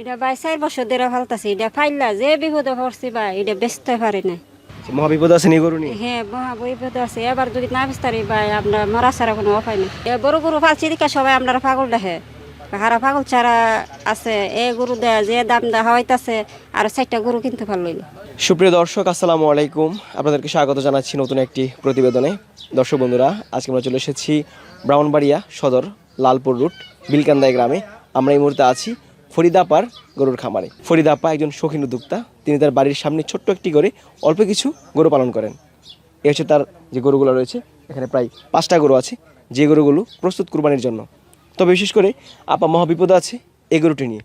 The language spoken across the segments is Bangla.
এটা বাই চার বছর ধরে ফালতাছি এটা ফাইলা যে বিপদে পড়ছি বা এটা বেচতে পারি না আচ্ছা, মহাবিপদ আছে নি গরু হ্যাঁ মহা বিপদ আছে। এবার যদি না বেচতারি বা আমরা মরা ছাড়া কোনো উপায় নেই। বড় গরু ফালছি দিকে সবাই আপনারা পাগল দেখে। হারা পাগল ছাড়া আছে এ গরু দেয় যে দাম দা হওয়াইতাছে আর চারটা গরু কিনতে পারলই না। সুপ্রিয় দর্শক আসসালামু আলাইকুম। আপনাদেরকে স্বাগত জানাচ্ছি নতুন একটি প্রতিবেদনে। দর্শক বন্ধুরা আজকে আমরা চলে এসেছি ব্রাউনবাড়িয়া সদর লালপুর রুট বিলকান্দাই গ্রামে। আমরা এই মুহূর্তে আছি ফরিদাপার গরুর খামারে। ফরিদাপা একজন শৌখিন উদ্যোক্তা। তিনি তার বাড়ির সামনে ছোট্ট একটি করে অল্প কিছু গরু পালন করেন। এ হচ্ছে তার যে গরুগুলো রয়েছে, এখানে প্রায় পাঁচটা গরু আছে, যে গরুগুলো প্রস্তুত কুরবানির জন্য। তবে বিশেষ করে আপা মহাবিপদ আছে এই গরুটি নিয়ে।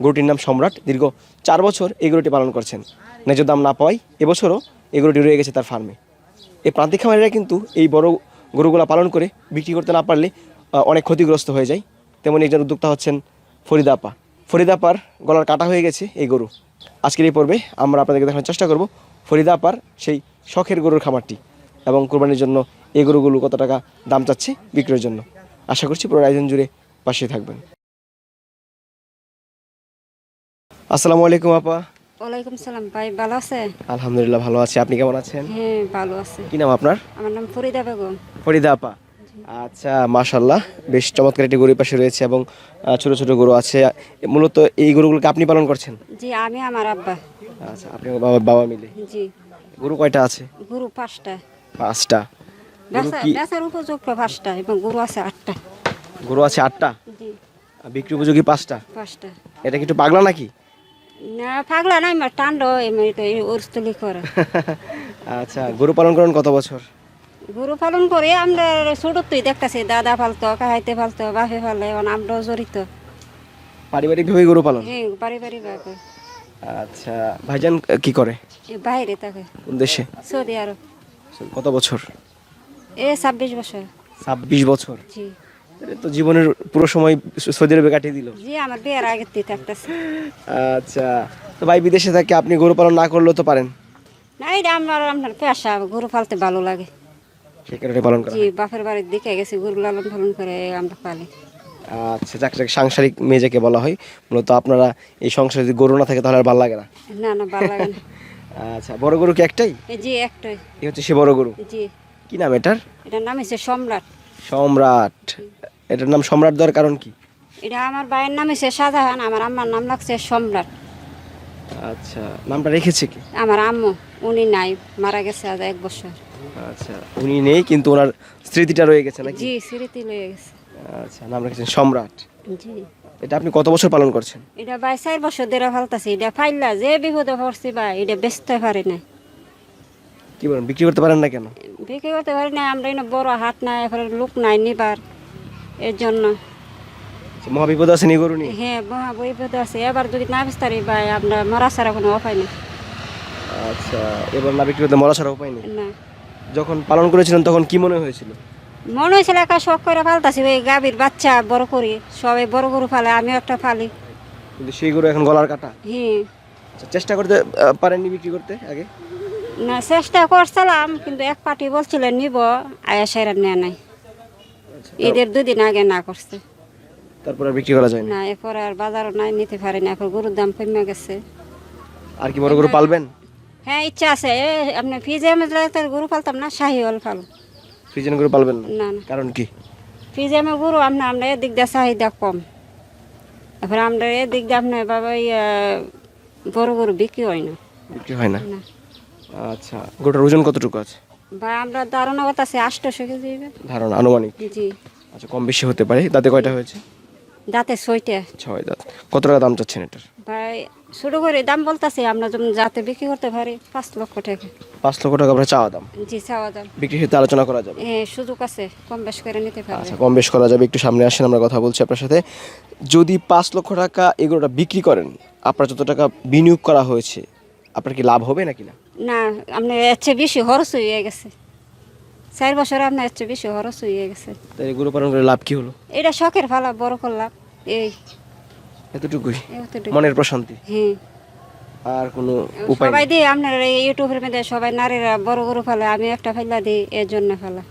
গরুটির নাম সম্রাট, দীর্ঘ চার বছর এই গরুটি পালন করছেন। ন্যায্য দাম না পাওয়ায় এবছরও এই গরুটি রয়ে গেছে তার ফার্মে। এই প্রান্তিক খামারিরা কিন্তু এই বড় গরুগুলো পালন করে বিক্রি করতে না পারলে অনেক ক্ষতিগ্রস্ত হয়ে যায়। তেমন একজন উদ্যোক্তা হচ্ছেন ফরিদাপা। ফরিদাপার গলার কাটা হয়ে গেছে এই গরু। আজকের এই পর্বে আমরা আপনাদেরকে দেখানোর চেষ্টা করব ফরিদাপার সেই শখের গরুর খামারটি এবং কোরবানির জন্য এই গরুগুলো কত টাকা দাম চাচ্ছে বিক্রির জন্য। আশা করছি পুরো আয়োজন জুড়ে পাশে থাকবেন। আসসালামু আলাইকুম আপা। ওয়ালাইকুম সালাম ভাই ভালো আছে? আলহামদুলিল্লাহ ভালো আছি। আপনি কেমন আছেন? হ্যাঁ ভালো আছে। কি নাম আপনার? আমার নাম ফরিদা বেগম। ফরিদা আপা। আচ্ছা মাশাল্লাহ বেশ চমৎকার একটি গরুর পাশে রয়েছে এবং ছোট ছোট গরু আছে। মূলত এই গরুগুলোকে আপনি পালন করছেন? জি আমি আমার আব্বা। আচ্ছা আপনি বাবা বাবা মিলে? জি। গরু কয়টা আছে? গরু পাঁচটা। পাঁচটা। বেচার উপযুক্ত পাঁচটা এবং গরু আছে আটটা। গরু আছে আটটা? জি। বিক্রি উপযোগী পাঁচটা? পাঁচটা। এটা কি একটু পাগলা নাকি? না পাগলা নাই আমার টান্ড এমনি তো এই ওরস্তলি করে। আচ্ছা গরু পালন করেন কত বছর? গরু পালন করে আমরা ছোট তুই দেখতেছি দাদা ফালতো কাহাইতে ফালতো বাপে ফালে এখন আমরাও জড়িত। পারিবারিকভাবে গরু পালন? হ্যাঁ আচ্ছা ভাইজান কি করে? বাইরে থাকে। কোন দেশে? সৌদি আরব। কত বছর? এ ছাব্বিশ বছর। ছাব্বিশ বছর? জি। তো জীবনের পুরো সময় সৌদি আরবে কাটিয়ে দিল। জি আমার বিয়ের আগে তুই থাকতেছে। আচ্ছা তো ভাই বিদেশে থাকে আপনি গরু পালন না করলেও তো পারেন। না এটা আমার আপনার পেশা গরু পালতে ভালো লাগে। সেই কারণে পালন করা জি বাপের বাড়ির দিকে গেছি গরু লালন পালন করে আমরা পালি। আচ্ছা যাকে যাকে সাংসারিক মেয়ে যাকে বলা হয়। মূলত আপনারা এই সংসারে যদি গরু না থাকে তাহলে আর ভালো লাগে না। না না ভালো লাগে না। আচ্ছা বড় গরু কি একটাই? এই জি একটাই। এই হচ্ছে সে বড় গরু। জি। কি নাম এটার? এটার নাম হচ্ছে সম্রাট। সম্রাট। এটার নাম সম্রাট দেওয়ার কারণ কি? এটা আমার ভাইয়ের নাম হচ্ছে শাহজাহান আমার আম্মার নাম লাগছে সম্রাট। আচ্ছা নামটা রেখেছে কি? আমার আম্মু উনি নাই মারা গেছে আজ এক বছর। আচ্ছা উনি নেই কিন্তু ওনার স্মৃতিটা রয়ে গেছে নাকি? জি স্মৃতি লয়ে গেছে। আচ্ছা নাম রেখেছেন সম্রাট। জি। এটা আপনি কত বছর পালন করছেন? এটা বাই চার বছর ধরে ফালতাছি এটা ফাইলা যে বিপদে পড়ছি বা এটা বেচতে পারি না কি বলেন বিক্রি করতে পারেন না কেন? বিক্রি করতে পারি না আমরা বড় হাট নাই এখানে লোক নাই নিবার এর জন্য। মহাবিপদ আছে নি গরু নিয়ে হ্যাঁ মহা বিপদ আছে। এবার যদি না বেচতারি বা আমরা মরা ছাড়া কোনো উপায় নেই। আচ্ছা এবার না বিক্রি করতে মরা ছাড়া উপায় নেই? না। যখন পালন করেছিলেন তখন কি মনে হয়েছিল? মনে হয়েছিল একা শখ করে ফালতাছি ওই গাভীর বাচ্চা বড় করি সবাই বড় গরু ফালে আমিও একটা ফালি কিন্তু সেই গরু এখন গলার কাটা? হ্যাঁ। আচ্ছা চেষ্টা করতে পারেননি বিক্রি করতে আগে? না চেষ্টা করছিলাম কিন্তু এক পার্টি বলছিলেন নিব আয়া সেরা নেয় নাই। ঈদের দুদিন আগে না করছে। তারপর আর বিক্রি করা যায় না এরপরে আর বাজারও নাই নিতে পারি না এখন গরুর দাম কমে গেছে। আর কি বড় গরু পালবেন? হ্যাঁ ইচ্ছা আছে। আপনি ফিজে আমি গরু পালতাম না শাহি হল ফাল ফ্রিজেন গরু পালবেন? না না। কারণ কি? ফিজে আমি গরু আপনি আমরা এদিক দিয়ে চাহিদা কম। এবার আমরা এদিক দিয়ে আপনার বাবা বড় গরু বিক্রি হয় না। বিক্রি হয় না? আচ্ছা গরুটার ওজন কতটুকু আছে? বা আমরা ধারণা কথা আছে আটশোশো কেজি। ধারণা আনুমানিক? জি। আচ্ছা কম বেশি হতে পারে তাতে কয়টা হয়েছে? দাঁতে ছয়টা। ছয় দাঁত। কত টাকা দাম চাচ্ছেন এটার? ভাই শুরু করে দাম বলতেছি আমরা যেমন যাতে বিক্রি করতে পারি পাঁচ লক্ষ টাকা। পাঁচ লক্ষ টাকা আপনার চাওয়া দাম? জি চাওয়া দাম। বিক্রির সাথে আলোচনা করা যাবে? এ সুযোগ আছে কম বেশ করে নিতে পারবে আচ্ছা কম বেশ করা যাবে একটু সামনে আসেন আমরা কথা বলছি আপনার সাথে। যদি পাঁচ লক্ষ টাকা এগুলোটা বিক্রি করেন আপনার যত টাকা বিনিয়োগ করা হয়েছে আপনার কি লাভ হবে নাকি না? না আপনার এর চেয়ে বেশি খরচ হয়ে গেছে। চার বছর আপনার চেয়ে বেশি খরচ হয়ে গেছে। তাই গরু পালন করে লাভ কি হলো? এটা শখের ফালা বড় করলাম। এই এতটুকুই? মনের প্রশান্তি? হ্যাঁ। আর কোনো উপায় সবাই আপনার এই ইউটিউবের মধ্যে সবাই নারীরা বড় গরু ফেলে আমি একটা ফেলা দিই এর জন্য ফেলা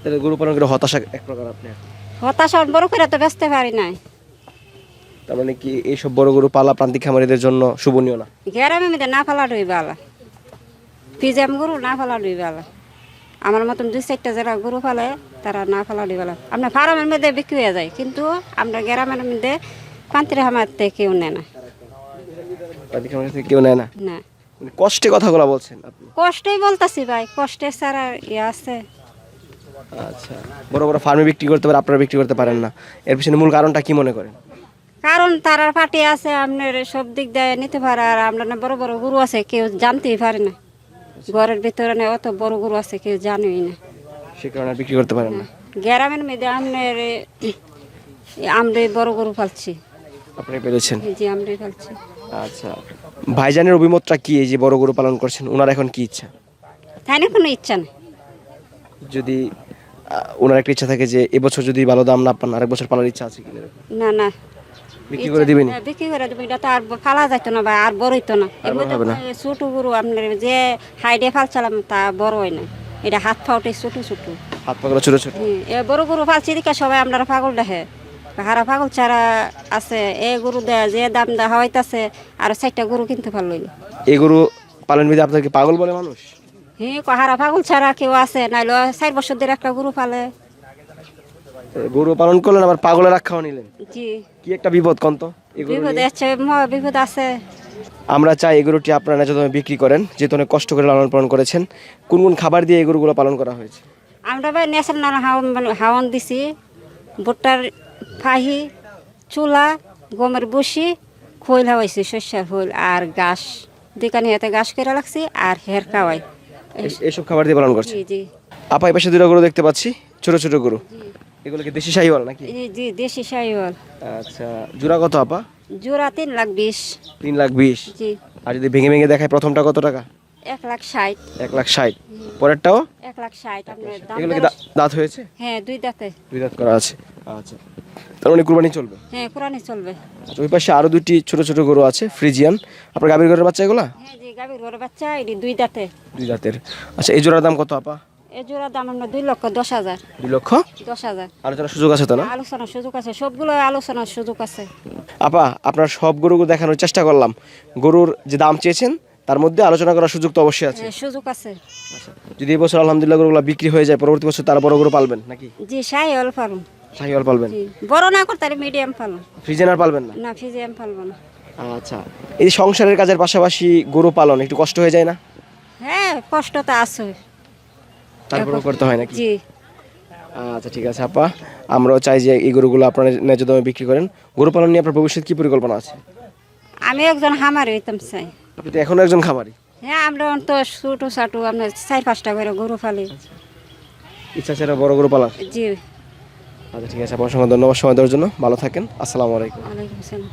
তাহলে গরু পালন করে হতাশা এক প্রকার আপনি? হতাশা বড় করে তো বেচতে পারি নাই। তার মানে কি এইসব বড় গরু পালা প্রান্তিক খামারিদের জন্য শুভনীয় না? গ্রামে মধ্যে না ফেলা ডুই বালা পিজাম গরু না ফেলা ডুই বালা আমার মতন দুই চারটা যারা গরু ফেলে তারা না ফেলা ডুই বালা আপনার ফার্মের মধ্যে বিক্রি হয়ে যায় কিন্তু আমরা গ্রামের মধ্যে পান্তিরা হামাতে কেউ নেয় না। কেউ নেয় না? না। মানে কষ্টে কথাগুলো বলছেন কষ্টই বলতাছি ভাই কষ্টে ছাড়া ইয়ে আছে। আচ্ছা বড় বড় ফার্মে বিক্রি করতে পারে আপনারা বিক্রি করতে পারেন না। এর পিছনে মূল কারণটা কি মনে করেন? কারণ তারা পার্টি আছে আপনার সব দিক দিয়ে নিতে পারে আর আমরা না বড় বড় গরু আছে কেউ জানতেই পারে না। ঘরের ভিতরে না অত বড় গরু আছে কেউ জানেই না। সে কারণে বিক্রি করতে পারেন না। গ্রামের মধ্যে আপনার আমরা বড় গরু পালছি। আপনি পেরেছেন? জি আমরাই পালছি। আচ্ছা। ভাইজানের অভিমতটা কি এই যে বড় গরু পালন করছেন ওনার এখন কি ইচ্ছা? তাই না কোনো ইচ্ছা নেই? যদি আহ, ওনার একটা ইচ্ছা থাকে যে এবছর যদি ভালো দাম না পান আরেক বছর পালার ইচ্ছা আছে কিনা? না না। বিক্রি করে দিবেন? বিক্রি করে দেবো এটা তো আর ফালা যাইতো না বা আর বড় হইতো না। ছোট গরু আপনার যে হাইডে ফালছিলাম তা বড় হয় না এটা হাত ফাউটে ছোট ছোট। হাত ছোট ছোট। এ বড় গরু ফালছি দিকে সবাই আপনারা পাগল দেখে। হারা পাগল ছাড়া আছে এ গরু দেয় যে দাম দেওয়া হইতাছে আর চারটা গরু কিনতে পারল এই গরু পালন বিধি আপনাকে পাগল বলে মানুষ? হ্যাঁ হারা পাগল ছাড়া কেউ আছে নাইলে চার বছর ধরে একটা গরু পালে। গরু পালন করলেন আবার পাগলের আখ্যাও নিলেন। জি। কি একটা বিপদ কন্ত বিপদ আছে মহা বিপদ আছে। আমরা চাই এই গরুটি আপনারা ন্যায্য বিক্রি করেন যেহেতু অনেক কষ্ট করে লালন পালন করেছেন। কোন কোন খাবার দিয়ে এই গরুগুলো পালন করা হয়েছে? আমরা ভাই ন্যাশনাল হাওয়ান হাওয়ান দিছি। ভুট্টার ফাহি চুলা গমের বসি খৈল হাওয়াইছি শস্যের খৈল আর ঘাস। দোকানে হাতে ঘাস করে রাখছি আর হের খাওয়াই। এই- এইসব খাবার দিয়ে পালন করছি জি জি। আপা এই পাশে দুটো গরু দেখতে পাচ্ছি ছোট ছোট গরু। এগুলো কি দেশি শাহিওয়াল নাকি? জি দেশি সাইওয়াল আচ্ছা জোড়া কত আপা? জোড়া তিন লাখ বিশ। তিন লাখ বিশ? জি। আর যদি ভেঙে ভেঙে দেখায় প্রথমটা কত টাকা? এক লাখ ষাট। এক লাখ ষাট। পরেরটাও? এক লাখ ষাট। এগুলো কি দাঁত হয়েছে? হ্যাঁ দুই দাঁতে। দুই দাঁত করা আছে। আচ্ছা। তার মানে কুরবানি চলবে? হ্যাঁ কোরআনে চলবে। আচ্ছা ওই পাশে আরও দুটি ছোট ছোট গরু আছে ফ্রিজিয়ান। আপনার গাভীর ঘরের বাচ্চা এগুলা? হ্যাঁ জি গাভীর ঘরে বাচ্চা এটি দুই দাঁতে। দুই দাঁতের। আচ্ছা এই জোড়ার দাম কত আপা? এ দাম আমরা দুই লক্ষ দশ হাজার। দুই লক্ষ? দশ হাজার। আলোচনার সুযোগ আছে তো না? আলোচনার সুযোগ আছে সবগুলো আলোচনার সুযোগ আছে। আপা আপনার সব গরুগুলো দেখানোর চেষ্টা করলাম। গরুর যে দাম চেয়েছেন তার মধ্যে আলোচনা করার সুযোগ তো অবশ্যই আছে। হ্যাঁ, সুযোগ আছে। যদি এবছর আলহামদুলিল্লাহ গরুগুলো বিক্রি হয়ে যায় পরবর্তী বছর তারা বড় গরু পালবেন নাকি? জি সাই অল পালন। শাহিওয়াল পালবেন? বড় না করতে মিডিয়াম পালন। ফ্রিজেন আর পালবেন না? না ফিজিয়াম পালবো না। আচ্ছা এই সংসারের কাজের পাশাপাশি গরু পালন একটু কষ্ট হয়ে যায় না? হ্যাঁ কষ্ট তো আছে তারপরেও করতে হয় নাকি? জি। আচ্ছা ঠিক আছে আপা। আমরাও চাই যে এই গরুগুলো আপনারা ন্যায্য দামে বিক্রি করেন। গরু পালন নিয়ে আপনার ভবিষ্যৎ কি পরিকল্পনা আছে? আমি একজন হামার হইতাম চাই। আপনি তো এখনও একজন খামারি? হ্যাঁ আমরা তো ছোটো চাটু আপনার চার পাঁচটা করে গরু ফালি ইচ্ছা ছিল বড় গরু পালার জি। আচ্ছা ঠিক আছে আপনার সঙ্গে ধন্যবাদ সময় দেওয়ার জন্য। ভালো থাকেন আসসালামু আলাইকুম। ওয়ালাইকুম আসসালাম।